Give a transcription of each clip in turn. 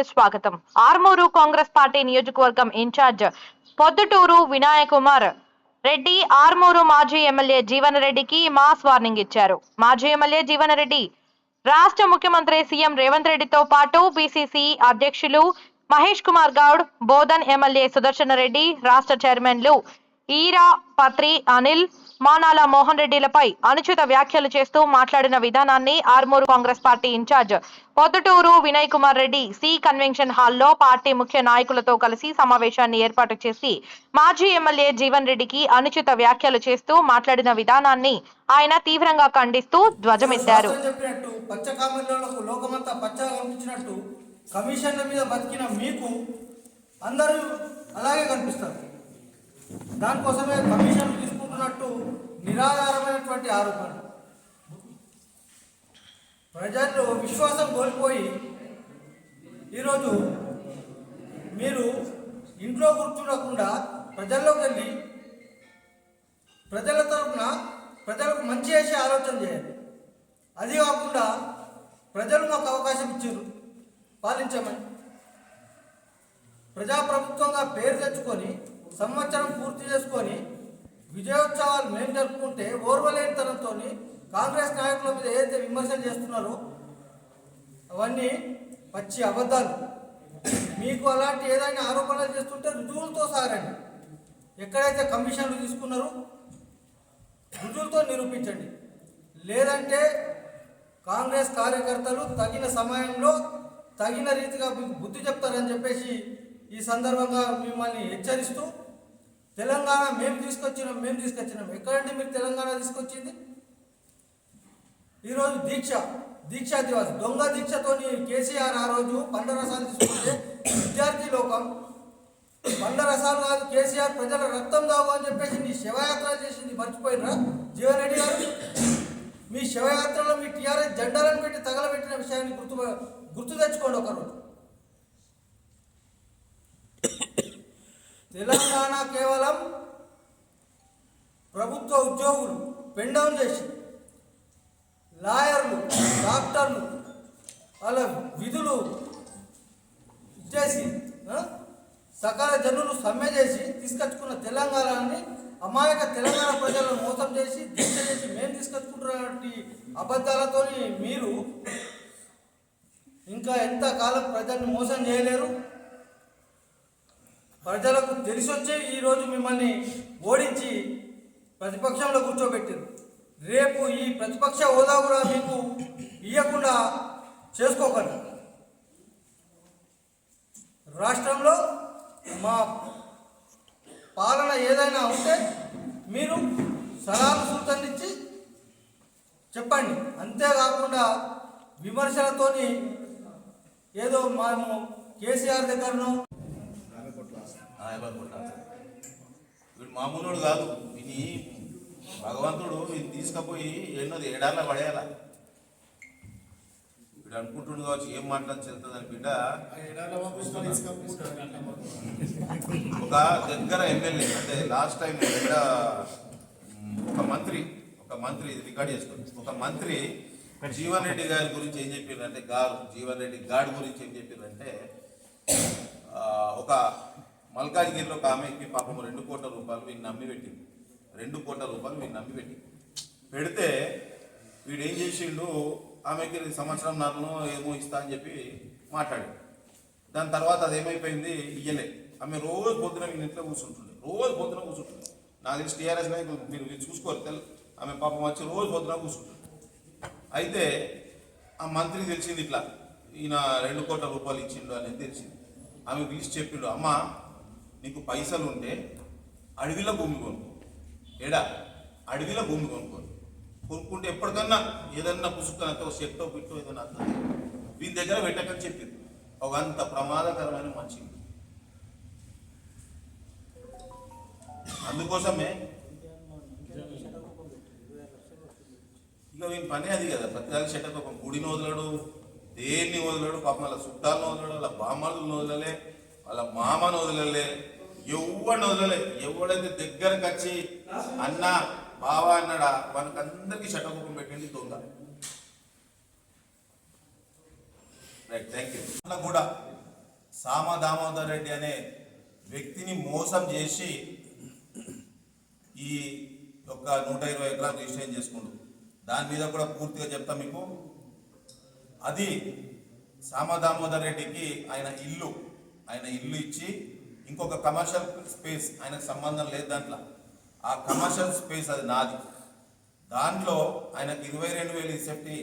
కి స్వాగతం. ఆర్మూరు కాంగ్రెస్ పార్టీ నియోజకవర్గం ఇన్ఛార్జ్ పొద్దుటూరు వినాయక్ కుమార్ రెడ్డి ఆర్మూరు మాజీ ఎమ్మెల్యే జీవన్ రెడ్డికి మాస్ వార్నింగ్ ఇచ్చారు. మాజీ ఎమ్మెల్యే జీవన్ రెడ్డి రాష్ట్ర ముఖ్యమంత్రి సీఎం రేవంత్ రెడ్డితో పాటు బీసీసీ అధ్యక్షులు మహేష్ కుమార్ గౌడ్ బోధన్ ఎమ్మెల్యే సుదర్శన రెడ్డి రాష్ట్ర చైర్మన్లు ఈరా పత్రి అనిల్ మానాల మోహన్ రెడ్డిలపై అనుచిత వ్యాఖ్యలు చేస్తూ మాట్లాడిన విధానాన్ని Armur Congress party in charge Poddutur Vinay Kumar Reddy C convention హాల్లో పార్టీ ముఖ్య నాయకులతో కలిసి సమావేశాన్ని ఏర్పాటు చేసి మాజీ ఎమ్మెల్యే జీవన్ రెడ్డికి అనుచిత వ్యాఖ్యలు చేస్తూ మాట్లాడిన విధానాన్ని ఆయన తీవ్రంగా ఖండిస్తూ ధ్వజమెత్తారు. కమిషన్ల మీద బతికిన మీకు అందరూ అలాగే కనిపిస్తారు. దానికోసమే కమిషన్ తీసుకుంటున్నట్టు నిరాధారమైనటువంటి ఆరోపణలు. ప్రజల్లో విశ్వాసం కోల్పోయి ఈరోజు మీరు ఇంట్లో కూర్చుండకుండా ప్రజల్లోకి వెళ్ళి ప్రజల తరఫున ప్రజలకు మంచి చేసే ఆలోచన చేయండి. అది కాకుండా ప్రజలు మాకు అవకాశం ఇచ్చారు పాలించమని. ప్రజాప్రభుత్వంగా పేరు తెచ్చుకొని సంవత్సరం పూర్తి చేసుకొని విజయోత్సవాలు మేము జరుపుకుంటే ఓర్వలేనితనంతో కాంగ్రెస్ నాయకుల మీద ఏదైతే విమర్శలు చేస్తున్నారో అవన్నీ పచ్చి అబద్ధాలు. మీకు అలాంటి ఏదైనా ఆరోపణలు చేస్తుంటే రుజువులతో సాగండి. ఎక్కడైతే కమిషన్లు తీసుకున్నారో రుజువులతో నిరూపించండి. లేదంటే కాంగ్రెస్ కార్యకర్తలు తగిన సమయంలో తగిన రీతిగా మీకు బుద్ధి చెప్తారని చెప్పేసి ఈ సందర్భంగా మిమ్మల్ని హెచ్చరిస్తూ తెలంగాణ మేము తీసుకొచ్చినాం మేము తీసుకొచ్చినాం. ఎక్కడంటే మీరు తెలంగాణ తీసుకొచ్చింది? ఈరోజు దీక్ష దీక్షా దివాస్ దొంగ దీక్షతోని కేసీఆర్ ఆ రోజు పండ్ల రసాలు తీసుకుంటే విద్యార్థి లోకం పండ్ల రసాలు కాదు కేసీఆర్ ప్రజల రక్తం దాగు అని చెప్పేసి నీ శివయాత్ర చేసింది మర్చిపోయినరా? జీవన్ రెడ్డి గారు మీ శివయాత్రలో మీ టీఆర్ఎస్ జెండాలను పెట్టి తగలబెట్టిన విషయాన్ని గుర్తు గుర్తు తెచ్చుకోండి ఒకరోజు. తెలంగాణ కేవలం ప్రభుత్వ ఉద్యోగులు పెండౌన్ చేసి లాయర్లు డాక్టర్లు వాళ్ళ విధులు ఇచ్చేసి సకల జనులు సమ్మె చేసి తీసుకొచ్చుకున్న తెలంగాణని అమాయక తెలంగాణ ప్రజలను మోసం చేసి దీక్ష చేసి మేము తీసుకొచ్చుకుంటున్నటువంటి అబద్ధాలతో మీరు ఇంకా ఎంత కాలం ప్రజల్ని మోసం చేయలేరు? ప్రజలకు తెలిసొచ్చే ఈరోజు మిమ్మల్ని ఓడించి ప్రతిపక్షంలో కూర్చోబెట్టారు. రేపు ఈ ప్రతిపక్ష హోదా కూడా మీకు ఇవ్వకుండా చేసుకోకండి. రాష్ట్రంలో మా పాలన ఏదైనా ఉంటే మీరు సలహాలు సూచనలిచ్చి చెప్పండి. అంతేకాకుండా విమర్శలతోని ఏదో మనము కేసీఆర్ దగ్గరను ఎవరు కొట్టాలి? వీడు మామూలుడు కాదు. ఇది భగవంతుడు ఇది తీసుకుపోయి ఎన్నోది ఏడాళ్ళ పడేయాల. వీడు అనుకుంటుండు కావచ్చు ఏం మాట్లాడి చెల్తుందని బిడ్డ ఒక దగ్గర ఎమ్మెల్యే అంటే లాస్ట్ టైం ఇక్కడ ఉమ్, ఒక మంత్రి ఒక మంత్రి ఇది రికార్డ్ చేసుకోండి ఒక మంత్రి జీవన్ రెడ్డి గారి గురించి ఏం చెప్పిందంటే గారు జీవన్ రెడ్డి గాడి గురించి ఏం చెప్పిందంటే ఆ, ఒక మల్కాజ్గిరిలో ఒక ఆమెకి పాపం రెండు కోట్ల రూపాయలు వీడిని నమ్మి పెట్టింది రెండు కోట్ల రూపాయలు వీడిని నమ్మి పెట్టింది పెడితే వీడు ఏం చేసిండు? ఆమెకి సంవత్సరం నరను ఏమో ఇస్తా అని చెప్పి మాట్లాడాడు. దాని తర్వాత అది ఏమైపోయింది ఇయ్యలే. ఆమె రోజు పొద్దున వీళ్ళ ఇంట్లో కూర్చుంటుండే. రోజు పొద్దున కూర్చుంటుంది నాకు తెలిసి టీఆర్ఎస్ నాయకులు మీరు మీరు చూసుకోరు తెలు ఆమె పాపం వచ్చి రోజు పొద్దున కూర్చుంటుంది అయితే ఆ మంత్రికి తెలిసింది ఇట్లా ఈయన రెండు కోట్ల రూపాయలు ఇచ్చిండు అనేది తెలిసింది. ఆమె పిలిచి చెప్పిండు అమ్మ నీకు పైసలు ఉంటే అడవిలో భూమి కొనుక్కో. ఎడా అడవిలో భూమి కొనుక్కో. కొనుక్కుంటే ఎప్పటికన్నా ఏదన్నా పుసుకనంత ఒక చెట్టో పిట్టో ఏదైనా వస్తుంది వీని దగ్గర పెట్టకని చెప్పింది. ఒక అంత ప్రమాదకరమైన మనిషి. అందుకోసమే ఇక వీని పని అది కదా. ప్రతిదానికి చెట్టకు ఒక గుడిని వదలడు దేన్ని వదలడు పాపం అలా చుట్టాలను వదలడు అలా బామ్మలను వదలలే వాళ్ళ మామను వదలలే ఎవడిని వదలలే ఎవడైతే దగ్గరకు వచ్చి అన్న బావా అన్నాడా? మనకందరికి షటకుపం పెట్టింది దొంగ. రైట్ థ్యాంక్ యూ అట్లా కూడా సామ దామోదర్ రెడ్డి అనే వ్యక్తిని మోసం చేసి ఈ యొక్క నూట ఇరవై ఎకరాలు రిజిస్ట్రేషన్ చేసుకుంటు దాని మీద కూడా పూర్తిగా చెప్తా మీకు. అది సామ దామోదర్ రెడ్డికి ఆయన ఇల్లు. ఆయన ఇల్లు ఇచ్చి ఇంకొక కమర్షియల్ స్పేస్ ఆయనకు సంబంధం లేదు దాంట్లో. ఆ కమర్షియల్ స్పేస్ అది నాది. దాంట్లో ఆయనకు ఇరవై రెండు వేలు ఇసెప్టి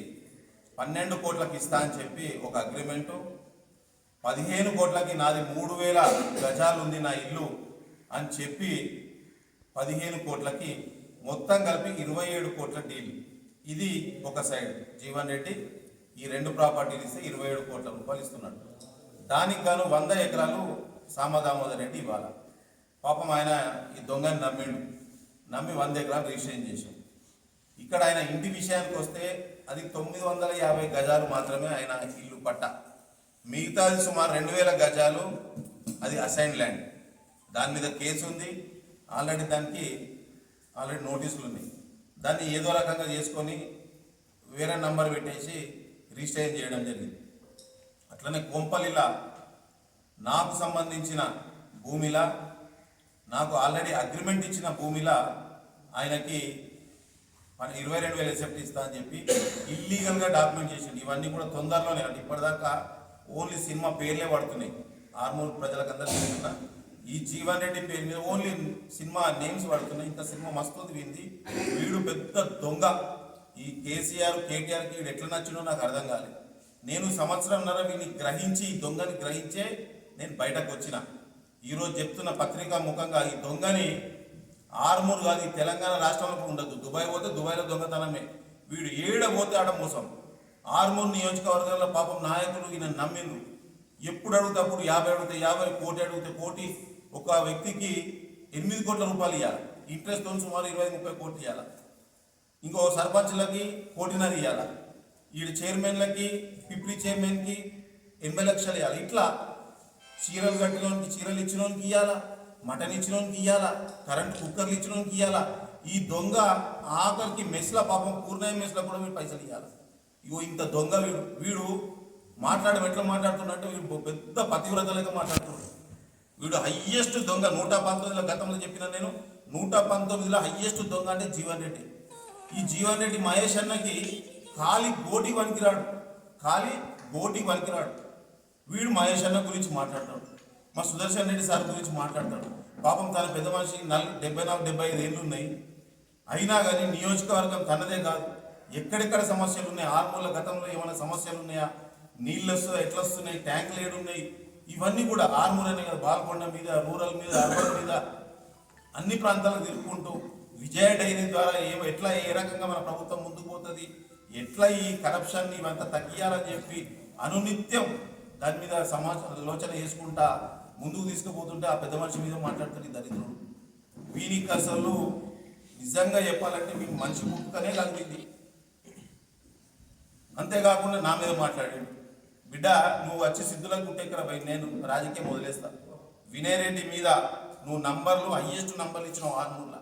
పన్నెండు కోట్లకి ఇస్తా అని చెప్పి ఒక అగ్రిమెంటు పదిహేను కోట్లకి నాది మూడు వేల గజాలు ఉంది నా ఇల్లు అని చెప్పి పదిహేను కోట్లకి మొత్తం కలిపి ఇరవై ఏడు కోట్ల డీల్ ఇది ఒక సైడ్ జీవన్ రెడ్డి ఈ రెండు ప్రాపర్టీలు ఇస్తే ఇరవై ఏడు కోట్ల రూపాయలు ఇస్తున్నాడు. దానికి గాను వంద ఎకరాలు సామదామోదర్ రెడ్డి ఇవ్వాలి. పాపం ఆయన ఈ దొంగని నమ్మిండు. నమ్మి వంద ఎకరాలు రిజిస్ట్రేషన్ చేశాడు. ఇక్కడ ఆయన ఇంటి విషయానికి వస్తే అది తొమ్మిది వందల యాభై గజాలు మాత్రమే ఆయన ఇల్లు పట్ట. మిగతాది సుమారు రెండు వేల గజాలు అది అసైన్ ల్యాండ్ దాని మీద కేసు ఉంది. ఆల్రెడీ దానికి ఆల్రెడీ నోటీసులు ఉన్నాయి. దాన్ని ఏదో రకంగా చేసుకొని వేరే నంబర్ పెట్టేసి రిజిస్ట్రేషన్ చేయడం జరిగింది. అట్లనే కొంపలిలా నాకు సంబంధించిన భూమిలా నాకు ఆల్రెడీ అగ్రిమెంట్ ఇచ్చిన భూమిలా ఆయనకి మన ఇరవై రెండు వేల ఎసెప్ట్ ఇస్తా అని చెప్పి ఇల్లీగల్గా డాక్యుమెంట్ చేసిండు. ఇవన్నీ కూడా తొందరలోనే అంటే ఇప్పటిదాకా ఓన్లీ సినిమా పేర్లే పడుతున్నాయి. ఆర్మూర్ ప్రజలకు అందరూ తెలుసుకున్నా ఈ జీవన్ రెడ్డి పేరు మీద ఓన్లీ సినిమా నేమ్స్ పడుతున్నాయి. ఇంకా సినిమా మస్తు వింది. వీడు పెద్ద దొంగ. ఈ కేసీఆర్ కేటీఆర్కి వీడు ఎట్లా నచ్చినో నాకు అర్థం కాలేదు. నేను సంవత్సరంన్నర వీని గ్రహించి ఈ దొంగని గ్రహించే నేను బయటకు వచ్చిన. ఈరోజు చెప్తున్న పత్రికా ముఖంగా ఈ దొంగని ఆర్మూర్ కాదు ఈ తెలంగాణ రాష్ట్రంలో ఉండదు దుబాయ్ పోతే దుబాయ్లో దొంగతనమే. వీడు ఏడ పోతే ఆడ మోసం. ఆర్మూర్ నియోజకవర్గంలో పాపం నాయకులు ఈయన నమ్మిండ్రు. ఎప్పుడు అడిగితే అప్పుడు యాభై అడిగితే యాభై కోటి అడిగితే కోటి. ఒక వ్యక్తికి ఎనిమిది కోట్ల రూపాయలు ఇవ్వాలి ఇంట్రెస్ట్తో సుమారు ఇరవై ముప్పై కోట్లు ఇవ్వాలి ఇంకో సర్పంచ్లకి కోటిన్నర ఇవ్వాలి వీడి చైర్మన్లకి డిప్యూటీ చైర్మన్కి ఎనభై లక్షలు ఇవ్వాలి ఇట్లా చీరలు కట్టినోనికి చీరలు ఇచ్చినోనికి ఇవ్వాలా మటన్ ఇచ్చినోనికి ఇవ్వాలా కరెంట్ కుక్కర్లు ఇచ్చినోనికి ఇవ్వాలా ఈ దొంగ ఆఖరికి మెస్ల పాపం పూర్ణయ్య మెస్ల కూడా మీరు పైసలు ఇవ్వాలి ఇగో ఇంత దొంగ వీడు. వీడు మాట్లాడడం ఎట్లా మాట్లాడుతున్నట్టు వీడు పెద్ద పతివ్రతలుగా మాట్లాడుతున్నాడు. వీడు హయ్యెస్ట్ దొంగ నూట పంతొమ్మిదిలో గతంలో చెప్పిన నేను. నూట పంతొమ్మిదిలో హయ్యెస్ట్ దొంగ అంటే జీవన్ రెడ్డి. ఈ జీవన్ రెడ్డి మహేష్ అన్నకి ఖాళీ గోటి పనికిరాడు. ఖాళీ గోటి పలికినాడు. వీడు మహేష్ అన్న గురించి మాట్లాడతాడు. మా సుదర్శన్ రెడ్డి సార్ గురించి మాట్లాడతాడు. పాపం తన పెద్ద మనిషి నల్ డెబ్బై నాలుగు డెబ్బై ఐదు ఏళ్ళు ఉన్నాయి. అయినా కానీ నియోజకవర్గం తనదే కాదు. ఎక్కడెక్కడ సమస్యలు ఉన్నాయి ఆర్మూల గతంలో ఏమైనా సమస్యలు ఉన్నాయా నీళ్ళు వస్తుందా ఎట్లా వస్తున్నాయి? ట్యాంకులు ఏడున్నాయి ఇవన్నీ కూడా ఆర్మూర్ అనే కదా బాల్కొండ మీద రూరల్ మీద అర్బన్ మీద అన్ని ప్రాంతాలకు తిరుగుకుంటూ విజయ డైరీ ద్వారా ఏ ఎట్లా ఏ రకంగా మన ప్రభుత్వం ముందుకు పోతుంది? ఎట్లా ఈ కరప్షన్ ఇవంతా తగ్గియాలని చెప్పి అనునిత్యం దాని మీద సమాచారం లోచన చేసుకుంటా ముందుకు తీసుకుపోతుంటే ఆ పెద్ద మనిషి మీద మాట్లాడుతుంది దరిద్రుడు. వీనికి అసలు నిజంగా చెప్పాలంటే మీకు మనిషి ముక్కనే కలిగింది. అంతేకాకుండా నా మీద మాట్లాడాడు. బిడ్డ నువ్వు వచ్చి సిద్ధులకు ఇక్కడ పోయి నేను రాజకీయం వదిలేస్తా. వినయ్ రెడ్డి మీద నువ్వు నంబర్లు హయ్యెస్ట్ నంబర్లు ఇచ్చిన ఆర్మూర్ల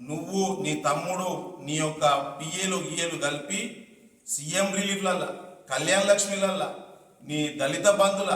నువ్వు నీ తమ్ముడు నీ యొక్క పిఏలు ఈఏలు కలిపి సీఎం రిలీఫ్లల్లా కళ్యాణ లక్ష్మిలల్లా నీ దళిత బంధుల